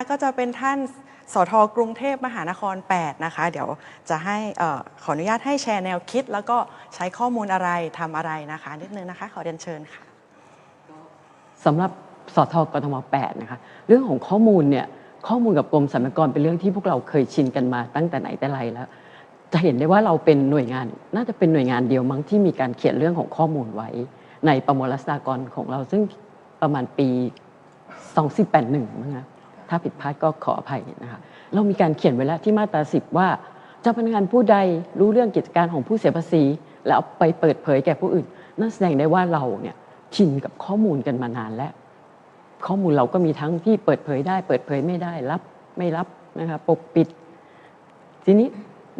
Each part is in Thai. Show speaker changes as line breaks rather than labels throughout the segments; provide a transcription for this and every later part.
ก็จะเป็นท่านสทกรุงเทพมหานคร 8 นะคะ เดี๋ยวจะให้เออขออนุญาตให้แชร์แนวคิด แล้วก็ใช้ข้อมูลอะไรทำอะไรนะคะ นิดนึงนะคะ ขอเรียนเชิญค่ะ
สำหรับสทกทม 8 นะคะ เรื่องของข้อมูลเนี่ยข้อมูลกับกรมสรรพากรเป็นเรื่องที่พวกเราเคยชินกันมาตั้งแต่ไหนแต่ไรแล้ว จะเห็นได้ว่าเราเป็นหน่วยงาน น่าจะเป็นหน่วยงานเดียวมั้งที่มีการเขียนเรื่องของข้อมูลไว้ ในประมวลรัษฎากรของเราซึ่งประมาณปี 2481มั้งนะ ถ้าผิดพลาดก็ขออภัยนะคะเรามีการเขียนไว้แล้วที่มาตราสิบว่าเจ้าพนักงานผู้ใดรู้เรื่องกิจการของผู้เสียภาษี แล้วเอาไปเปิดเผยแก่ผู้อื่น นั่นแสดงได้ว่าเราเนี่ยชินกับข้อมูลกันมานานแล้ว ข้อมูลเราก็มีทั้งที่เปิดเผยได้ เปิดเผยไม่ได้รับไม่รับนะคะปกปิด ทีนี้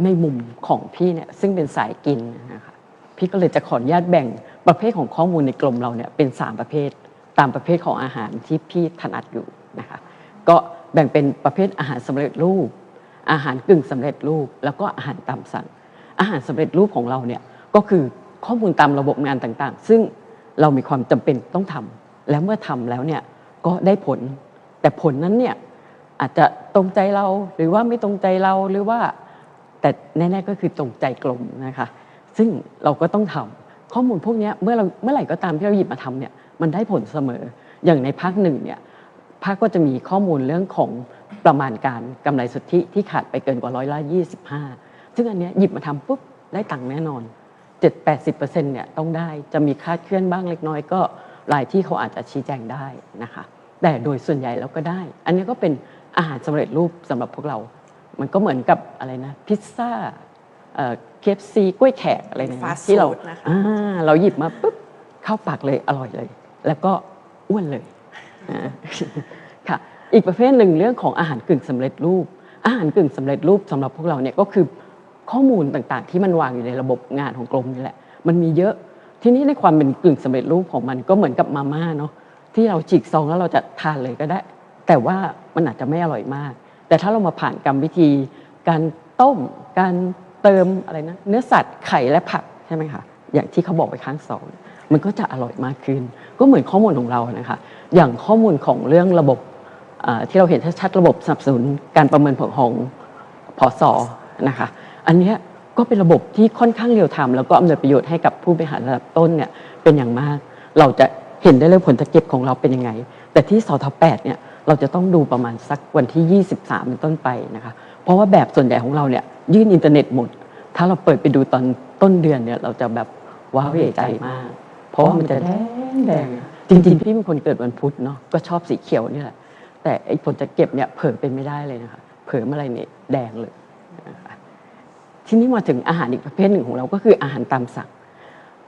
ในมุมของพี่เนี่ยซึ่งเป็นสายกินนะคะพี่ก็เลยจะขออนุญาตแบ่งประเภทของข้อมูลในกลมเราเนี่ยเป็น 3 ประเภท ตามประเภทของอาหารที่พี่ถนัดอยู่นะคะ ก็แบ่งเป็นประเภทอาหารสำเร็จรูป อาหารกึ่งสำเร็จรูป แล้วก็อาหารตามสั่ง อาหารสำเร็จรูปของเราเนี่ยก็คือข้อมูลตามระบบงานต่างๆ ซึ่งเรามีความจำเป็นต้องทำแล้วเมื่อทำแล้วเนี่ยก็ได้ผล แต่ผลนั้นเนี่ยอาจจะตรงใจเราหรือว่าไม่ตรงใจเราหรือว่าแต่แน่ๆก็คือตรงใจกลมนะคะ ซึ่งเราก็ต้องทำข้อมูลพวกนี้เมื่อเราเมื่อไหร่ก็ตามที่เราหยิบมาทำเนี่ยมันได้ผลเสมออย่างในภาคหนึ่งเนี่ย ภาคก็จะมีข้อมูลเรื่องของประมาณการกำไรสุทธิที่ขาดไปเกินกว่าร้อยละ25ซึ่งอันเนี้ยหยิบมาทำปุ๊บได้ตังค์แน่นอน 7-80%เนี่ยต้องได้จะมีคลาดเคลื่อนบ้างเล็กน้อยก็รายที่เขาอาจจะชี้แจงได้นะคะ แต่โดยส่วนใหญ่แล้วก็ได้ อันนี้ก็เป็นอาหารสำเร็จรูปสำหรับพวกเรา มันก็เหมือนกับอะไรนะ พิซซ่าเคฟซีกล้วยแขกอะไรเนี่ยนะ
Fast
ที่เรา
food นะคะ
อ่าเราหยิบมาปุ๊บเข้าปากเลยอร่อยเลย แล้วก็อ้วนเลยอ่า ค่ะอีกประเภทหนึ่งเรื่องของอาหารกึ่งสำเร็จรูป อาหารกึ่งสำเร็จรูปสำหรับพวกเราเนี่ยก็คือข้อมูลต่างๆ ที่มันวางอยู่ในระบบงานของกรมนี่แหละ มันมีเยอะทีนี้ในความเป็นกึ่งสำเร็จรูปของมันก็เหมือนกับมาม่าเนาะที่เราฉีกซองแล้วเราจะทานเลยก็ได้ แต่ว่ามันอาจจะไม่อร่อยมาก แต่ถ้าเรามาผ่านกรรมวิธี การต้ม การเติมอะไรนะเนื้อสัตว์ไข่และผักใช่ไหมคะอย่างที่เขาบอกไปข้างสอง มันก็จะอร่อยมากขึ้น ก็เหมือนข้อมูลของเรานะคะ อย่างข้อมูลของเรื่องระบบที่เราเห็นชัดๆระบบสนับสนุนการประเมินผลของพอสอนะคะ อันนี้ก็เป็นระบบที่ค่อนข้างเร็วทม์แล้วก็อำนวยประโยชน์ให้กับผู้บริหารระดับต้นเนี่ยเป็นอย่างมาก เราจะเห็นได้เลยผลตะเก็บของเราเป็นยังไง แต่ที่สท8เนี่ยเราจะต้องดูประมาณสักวันที่ 23 เป็นต้นไปนะคะ เพราะว่าแบบส่วนใหญ่ของเราเนี่ยยื่นอินเทอร์เน็ตหมด ถ้าเราเปิดไปดูตอนต้นเดือนเนี่ยเราจะแบบว้าวใจมาก ราะว่ามันจะแดงแดงจริงๆพี่เป็นคนเกิดวันพุธเนาะก็ชอบสีเขียวนี่แหละแต่ไอ้ผลจะเก็บเนี่ยเผลอเป็นไม่ได้เลยนะคะเผลอเมื่อไรเนี่ยแดงเลยทีนี้มาถึงอาหารอีกประเภทหนึ่งของเราก็คืออาหารตามสั่ง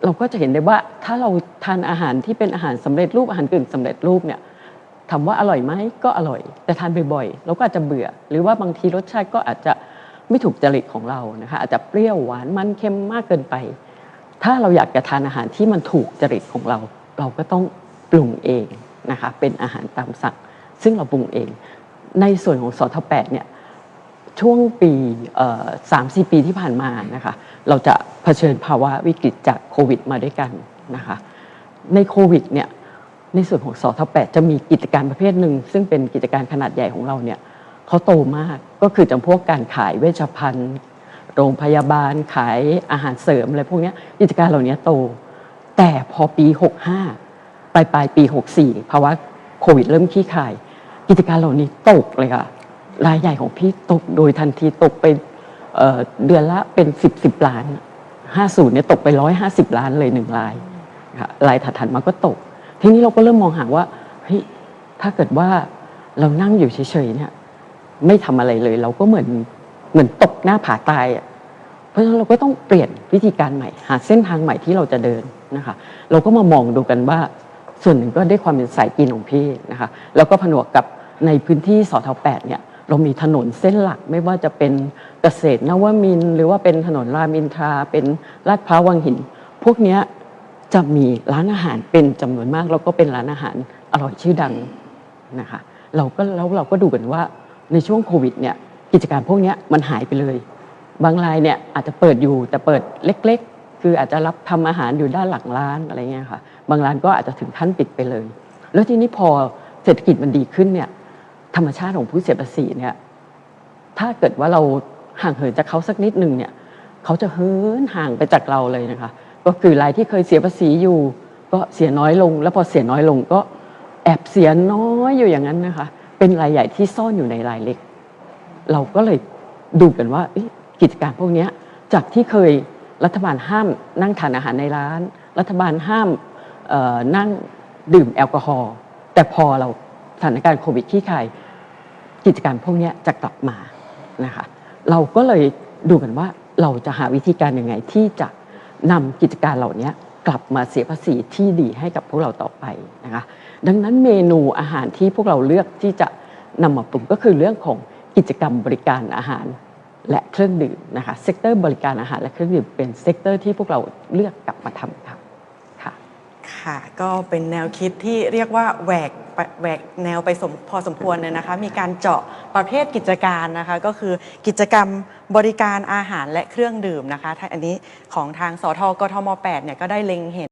เราก็จะเห็นได้ว่าถ้าเราทานอาหารที่เป็นอาหารสำเร็จรูปอาหารกึ่งสำเร็จรูปเนี่ยถามว่าอร่อยไหมก็อร่อย แต่ทานบ่อยๆเราก็อาจจะเบื่อ หรือว่าบางทีรสชาติก็อาจจะไม่ถูกจริตของเรานะคะอาจจะเปรี้ยวหวานมันเค็มมากเกินไป ถ้าเราอยากจะทานอาหารที่มันถูกจริตของเรา เราก็ต้องปรุงเองนะคะเป็นอาหารตามสั่ง ซึ่งเราปรุงเอง ในส่วนของสท8เนี่ยช่วงปีสามสี่ปีที่ผ่านมานะคะเราจะเผชิญภาวะวิกฤตจากโควิดมาด้วยกันนะคะในโควิดเนี่ยในส่วนของสท8จะมีกิจการประเภทหนึ่ง ซึ่งเป็นกิจการขนาดใหญ่ของเราเนี่ยเขาโตมากก็คือจำพวกการขายเวชภัณฑ์ โรงพยาบาลขายอาหารเสริมอะไรพวกนี้กิจการเหล่านี้โต แต่พอปี 65 ปลายปลายปี 64ภาวะโควิดเริ่มขี้คาย กิจการเหล่านี้ตกเลยค่ะรายใหญ่ของพี่ตกโดยทันทีตกไปเเดือนละเป็น 10 10 ล้าน 50เนี่ยตกไป 150 ล้านเลยหนึ่งรายรายถัดๆมาก็ตก ทีนี้เราก็เริ่มมองหาว่าเฮ้ยถ้าเกิดว่าเรานั่งอยู่เฉยๆเนี่ยไม่ทำอะไรเลย เราก็เหมือน เหมือนตกหน้าผาตายอะเพราะฉะนั้นเราก็ต้องเปลี่ยนวิธีการใหม่ หาเส้นทางใหม่ที่เราจะเดินนะคะ เราก็มามองดูกันว่า ส่วนหนึ่งก็ได้ความเป็นสายกินของพี่นะคะ แล้วก็ผนวกกับในพื้นที่สทแปดเนี่ยเรามีถนนเส้นหลักไม่ว่าจะเป็นเกษตรนวมิน หรือว่าเป็นถนนรามินทราเป็นลาดพร้าววังหิน พวกเนี้ยจะมีร้านอาหารเป็นจำนวนมาก แล้วก็เป็นร้านอาหารอร่อยชื่อดังนะคะเราก็แล้วเราก็ดูกันว่าในช่วงโควิดเนี่ย กิจการพวกนี้มันหายไปเลย บางรายเนี่ยอาจจะเปิดอยู่แต่เปิดเล็ก ๆ คืออาจจะรับทำอาหารอยู่ด้านหลังร้านอะไรเงี้ยค่ะ บางร้านก็อาจจะถึงขั้นปิดไปเลย แล้วทีนี้พอเศรษฐกิจมันดีขึ้นเนี่ยธรรมชาติของผู้เสียภาษีเนี่ยถ้าเกิดว่าเราห่างเหินจากเขาสักนิดหนึ่งเนี่ยเขาจะเหินห่างไปจากเราเลยนะคะ ก็คือรายที่เคยเสียภาษีอยู่ ก็เสียน้อยลง แล้วพอเสียน้อยลงก็แอบเสียน้อยอยู่อย่างนั้นนะคะ เป็นรายใหญ่ที่ซ่อนอยู่ในรายเล็ก เราก็เลยดูกันว่ากิจการพวกนี้จากที่เคยรัฐบาลห้ามนั่งทานอาหารในร้าน รัฐบาลห้ามนั่งดื่มแอลกอฮอล์แต่พอเราสถานการณ์โควิดขี้คายกิจการพวกนี้จะกลับมานะคะเราก็เลยดูกันว่าเราจะหาวิธีการยังไงที่จะนำกิจการเหล่านี้กลับมาเสียภาษีที่ดีให้กับพวกเราต่อไปนะคะดังนั้นเมนูอาหารที่พวกเราเลือกที่จะนำมาปรุงก็คือเรื่องของ กิจกรรมบริการอาหารและเครื่องดื่มนะคะเซกเตอร์บริการอาหารและเครื่องดื่มเป็นเซกเตอร์ที่พวกเราเลือกกลับมาทำค่ะค่ะ
ค่ะ ก็เป็นแนวคิดที่เรียกว่าแหวกแหวกแนวไปสมพอสมควรเลยนะคะ มีการเจาะประเภทกิจการนะคะ ก็คือกิจกรรมบริการอาหารและเครื่องดื่มนะคะถ้าอันนี้ของทางสทกทม 8 เนี่ยก็ได้เล็งเห็น